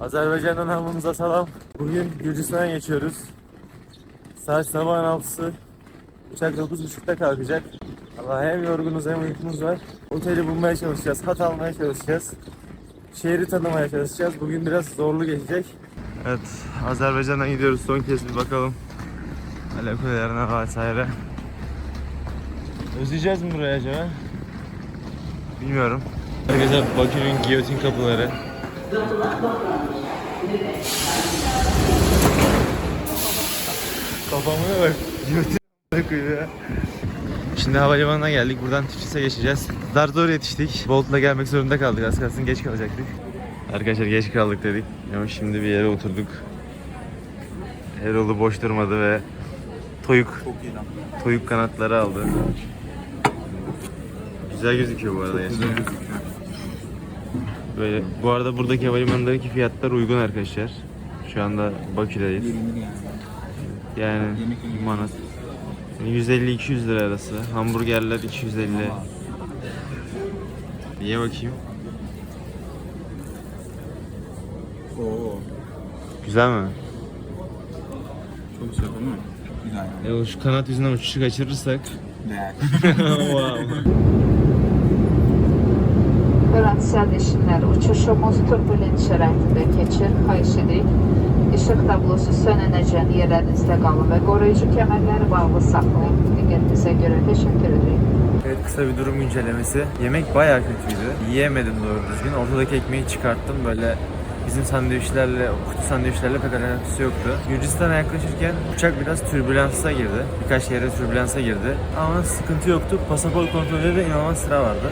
Azerbaycan'dan hamımıza salam. Bugün Gürcistan'a geçiyoruz. Saat sabahın 6'sı. Uçak 9.30'da kalkacak. Allah hem yorgunuz hem uykumuz var. Oteli bulmaya çalışacağız, hat almaya çalışacağız. Şehri tanımaya çalışacağız. Bugün biraz zorlu geçecek. Evet, Azerbaycan'dan gidiyoruz. Son kez bir bakalım. Alekolarına vesaire. Özleyeceğiz mi burayı acaba? Bilmiyorum. Arkadaşlar Bakü'nün giyotin kapıları. Kafamına bak. Koyuyor ya. Şimdi havalimanına geldik. Buradan Tiflis'e geçeceğiz. Dar zor yetiştik. Bolt'la gelmek zorunda kaldık. Az kalsın geç kalacaktık. Arkadaşlar geç kaldık dedik. Ama şimdi bir yere oturduk. Erol'u boş durmadı ve toyuk toyuk kanatları aldı. Güzel gözüküyor bu arada gerçekten. Böyle bu arada buradaki havalimanlarındaki fiyatlar uygun arkadaşlar. Şu anda Bakü'deyiz. Yani manat. 150-200 lira arası. Hamburgerler 250. Niye bakayım? Oo. Güzel mi? Çok güzel değil mi? Güzel. E, şu kanat yüzünden uçuşu kaçırırsak. Değer. wow. Sərnişinlər, uçuşumuz turbulent şəraitində keçir. Xahiş edirik. İşıq tablosu sönənəcən yerlərinizdə qalın və qoruyucu kəmərləri bağlı saxlayın. Diqqətinizə görə təşəkkür edirik. Evet kısa bir durum güncellemesi. Yemek bayağı kötüydü. Yiyemedim doğru düzgün. Ortadaki ekmeği çıkarttım böyle bizim sandviçlerle, kutu sandviçlerle pek alakası yoktu. Gürcistan'a yaklaşırken uçak biraz türbülansa girdi. Birkaç yere türbülansa girdi. Ama sıkıntı yoktu. Pasaport kontrolünde de inanılmaz sıra vardı.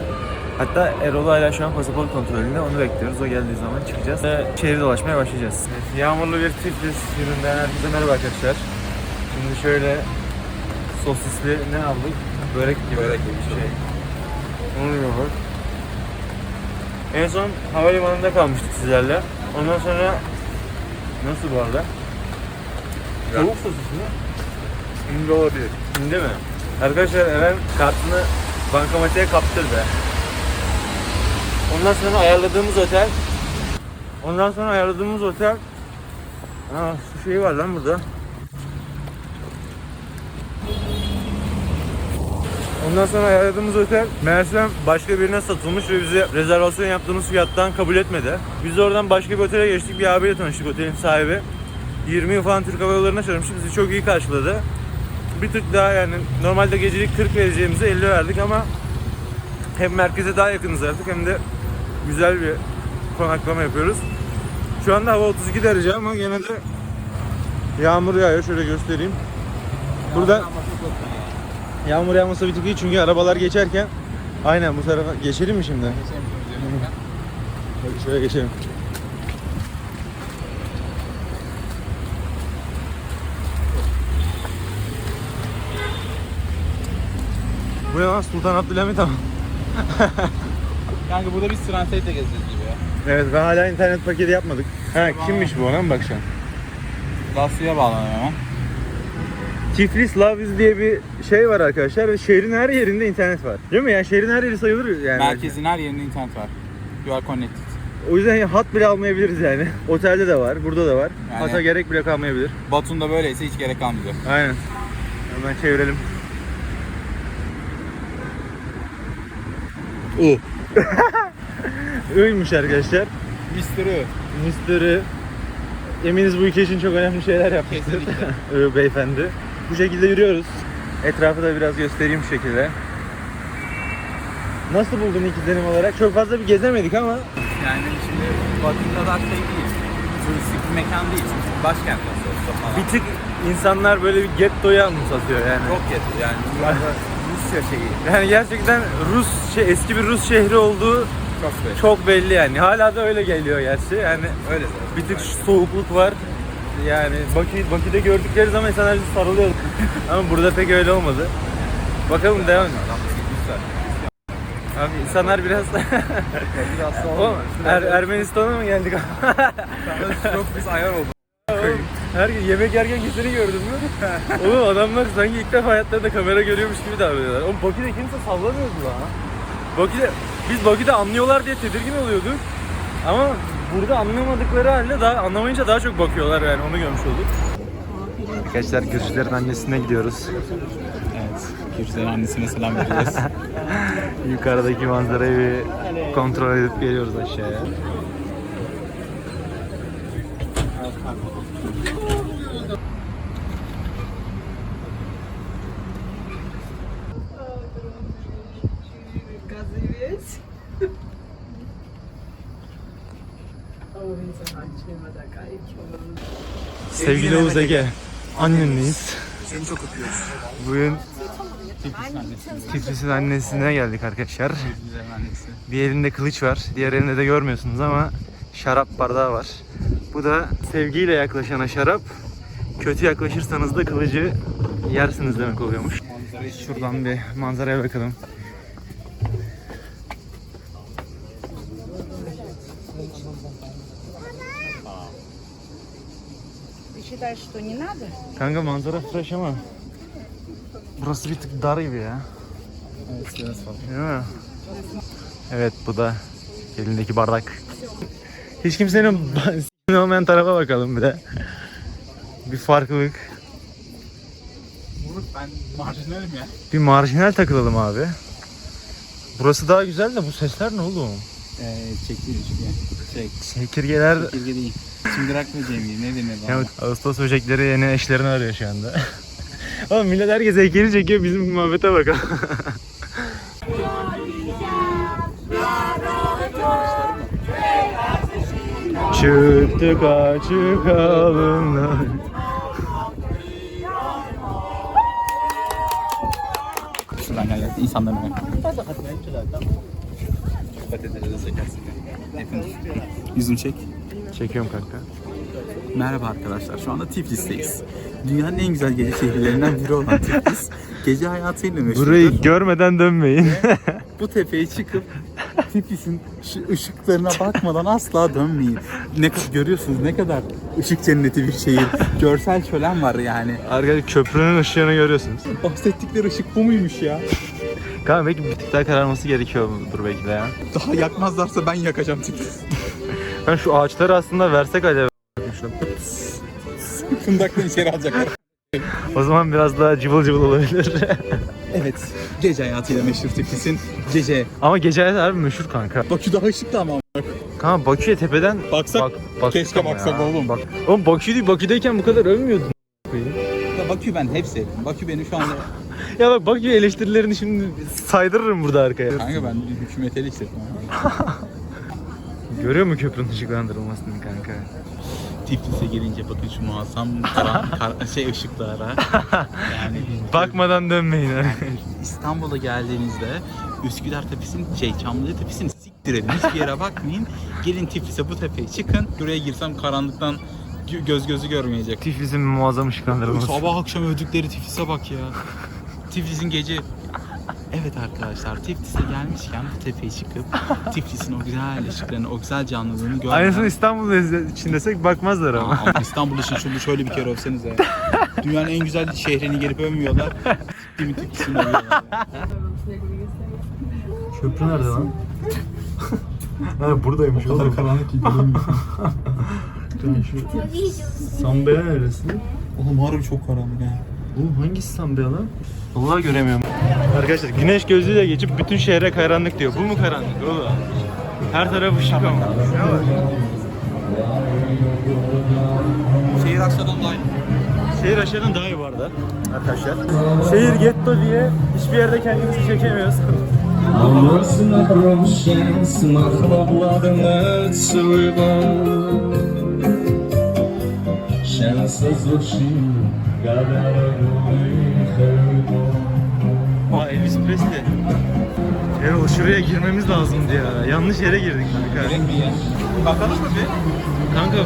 Hatta Erol hala şu an pasaport kontrolünde. Onu bekliyoruz. O geldiği zaman çıkacağız. Ve şehri dolaşmaya başlayacağız. Evet, yağmurlu bir Tiflis gününden herkese merhaba arkadaşlar. Şimdi şöyle sosisli ne aldık? Börek gibi. Börek gibi bir şey. Onu yiyoruz. En son havalimanında kalmıştık sizlerle. Ondan sonra nasıl bu arada? Tavuk sosis mi? Şimdi olabilir. Hindi mi? Arkadaşlar Eren kartını bankamatiğe kaptırdı. Ondan sonra ayarladığımız otel Ondan sonra ayarladığımız otel Aa, su şeyi var lan burada. Ondan sonra ayarladığımız otel meğersem başka birine satılmış ve bize rezervasyon yaptığımız fiyattan kabul etmedi. Biz de oradan başka bir otele geçtik. Bir abiyle tanıştık otelin sahibi. 20 yıl falan Türk Hava Yolları'na çalışmıştı. Bizi çok iyi karşıladı. Bir tık daha yani normalde gecelik 40 vereceğimize 50 verdik ama hem merkeze daha yakınız artık hem de güzel bir konaklama yapıyoruz. Şu anda hava 32 derece ama gene de yağmur yağıyor. Şöyle göstereyim. Burada yağmur yağmasa bir tık iyi çünkü arabalar geçerken aynen bu tarafa geçelim mi şimdi? Hadi şöyle geçelim. Bu ne lan Sultan Abdülhamit ama. Kanka burada biz translate'le gezeceğiz gibi ya. Evet ben hala internet paketi yapmadık. Ha kimmiş bu ona mı bakacaksın? Lastiğe bağlanıyor hemen. Tiflis Love Is diye bir şey var arkadaşlar ve şehrin her yerinde internet var. Değil mi? Yani şehrin her yeri sayılır yani. Merkezin her yerinde internet var. You are connected. O yüzden hat bile almayabiliriz yani. Otelde de var, burada da var. Yani- Hata gerek bile kalmayabilir. Batum'da böyleyse hiç gerek kalmayacak. Aynen. Hemen çevirelim. U. Uymuş arkadaşlar. Mystery. Misteri eminiz bu ülke için çok önemli şeyler yapmıştır. Ee, Beyefendi. Bu şekilde yürüyoruz. Etrafı da biraz göstereyim şu şekilde. Nasıl buldun ilk izlenim olarak? Çok fazla bir gezemedik ama Yani şimdi Batum kadar şey değil. Turistik bir mekan değil. Başkent nasıl falan. bir tık insanlar böyle bir gettoya anımsatıyor yani. Çok yetti yani. Rusya şeyi. Yani gerçekten Rus şey eski bir Rus şehri olduğu Çok beş. çok belli yani. Hala da öyle geliyor gerçi. Yani Öyle zaten. bir tık soğukluk var. Yani Bakü, Bakü'de gördükleri zaman insanlar bizi sarılıyor. Ama burada pek öyle olmadı. Bakalım devam edelim. Abi insanlar biraz... Biraz Oğlum, er, Ermenistan'a mı geldik? Çok biz ayar oldu. Her yemek yerken kesini gördün mü? Oğlum adamlar sanki ilk defa hayatlarında kamera görüyormuş gibi davranıyorlar. Oğlum Bakü'de kimse sallamıyordu lan. Bakü'de, biz Bakü'de anlıyorlar diye tedirgin oluyorduk. Ama burada anlamadıkları halde daha anlamayınca daha çok bakıyorlar yani onu görmüş olduk. Arkadaşlar Gürcülerin annesine gidiyoruz. Evet. Kürtlerin annesine selam veriyoruz. Yukarıdaki manzarayı bir kontrol edip geliyoruz aşağıya. Sevgili Oğuz Ege, annenleyiz. Seni çok öpüyoruz. Bugün Tiflis'in annesine geldik arkadaşlar. Bir elinde kılıç var, diğer elinde de görmüyorsunuz ama şarap bardağı var. Bu da sevgiyle yaklaşana şarap, kötü yaklaşırsanız da kılıcı yersiniz demek oluyormuş. Şuradan bir manzaraya bakalım. считаешь, что не надо? Kanka manzara fresh ama burası bir tık dar gibi ya. Evet, biraz fazla. Değil mi? Evet bu da elindeki bardak. Hiç kimsenin ba- olmayan tarafa bakalım bir de. Bir farklılık. Moruk ben marjinalim ya. Bir marjinal takılalım abi. Burası daha güzel de bu sesler ne oğlum? Ee, çekil Çek. Çekirgeler... Çekirge değil. Çıngırak mı Cemil? Ne denir Ya, Ağustos böcekleri yeni eşlerini arıyor şu anda. Oğlum millet herkes heykeli çekiyor bizim muhabbete bakalım. Çıktık açık alınlar. Şuradan gel. İnsanların önüne. Patateleri de çekersin. Yüzünü çek. Çekiyorum kanka. Merhaba arkadaşlar. Şu anda Tiflis'teyiz. Dünyanın en güzel gece şehirlerinden biri olan Tiflis. Gece hayatıyla meşhurdur. Burayı görmeden dönmeyin. Bu tepeye çıkıp Tiflis'in şu ışıklarına bakmadan asla dönmeyin. Ne kadar görüyorsunuz ne kadar ışık cenneti bir şehir. Görsel şölen var yani. Arkadaşlar köprünün ışığını görüyorsunuz. Bahsettikleri ışık bu muymuş ya? Kanka belki bir tık daha kararması gerekiyor dur belki de ya. Daha yakmazlarsa ben yakacağım Tiflis. Ben şu ağaçları aslında versek acaba. Fındaktan içeri alacaklar. O zaman biraz daha cıvıl cıvıl olabilir. Evet. Gece hayatıyla meşhur Tiflis'in gece. ama gece hayatı harbi meşhur kanka. Bakü daha ışıklı ama. Kanka Bakü'ye tepeden Baksak keşke ama baksak oğlum. Bak. Oğlum Bakü değil, Bakü'deyken bu kadar övmüyordun. Ya Bakü ben hep sevdim. Bakü beni şu anda... Ya bak Bakü eleştirilerini şimdi saydırırım burada arkaya. Kanka ben bir hükümet eleştirdim. Görüyor mu köprünün ışıklandırılmasını kanka? Tiflis'e gelince bakın şu muazzam karan, kar- şey ışıklara. Yani Bakmadan dönmeyin. İstanbul'a geldiğinizde Üsküdar Tepesi'nin, şey Çamlıca Tepesi'ni siktir edin. Hiçbir yere bakmayın. Gelin Tiflis'e bu tepeye çıkın. Buraya girsem karanlıktan gö- göz gözü görmeyecek. Tiflis'in muazzam ışıklandırılması. Sabah akşam övdükleri Tiflis'e bak ya. Tiflis'in gece... Evet arkadaşlar Tiflis'e gelmişken bu tepeye çıkıp Tiflis'in o güzel ışıklarını, o güzel canlılığını görmeden... Aynısını İstanbul için desek bakmazlar ama. Aa, ama İstanbul için şunu şöyle bir kere övsenize. Dünyanın en güzel şehrini gelip övmüyorlar. Değil mi Tiflis'ini övüyorlar. Köprü nerede lan? ha buradaymış oğlum. karanlık ki Sambeya neresi? Oğlum harbi çok karanlık ha. Bu hangisi Sambeya lan? Vallahi göremiyorum. Arkadaşlar güneş gözüyle geçip bütün şehre karanlık diyor. Bu mu karanlık oğlum? Her taraf ışık ama. Şehir aşağıdan daha iyi. Şehir aşağıdan daha iyi bu arada. Arkadaşlar. Şehir getto diye hiçbir yerde kendimizi çekemiyoruz. Anlasına roşen smaklavlarını çığlar Şensiz ışın kaderimi Aa Elvis Presley. Erol şuraya girmemiz lazımdı ya. Yanlış yere girdik kanka. Bakalım mı bir? Kanka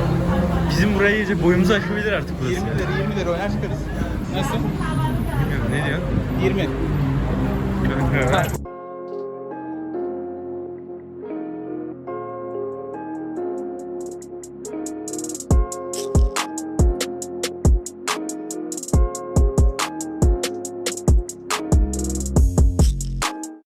bizim buraya iyice boyumuzu aşabilir artık burası. 20 lira 20 lira oynar çıkarız. Nasıl? Bilmiyorum, ne diyorsun? 20. Kanka.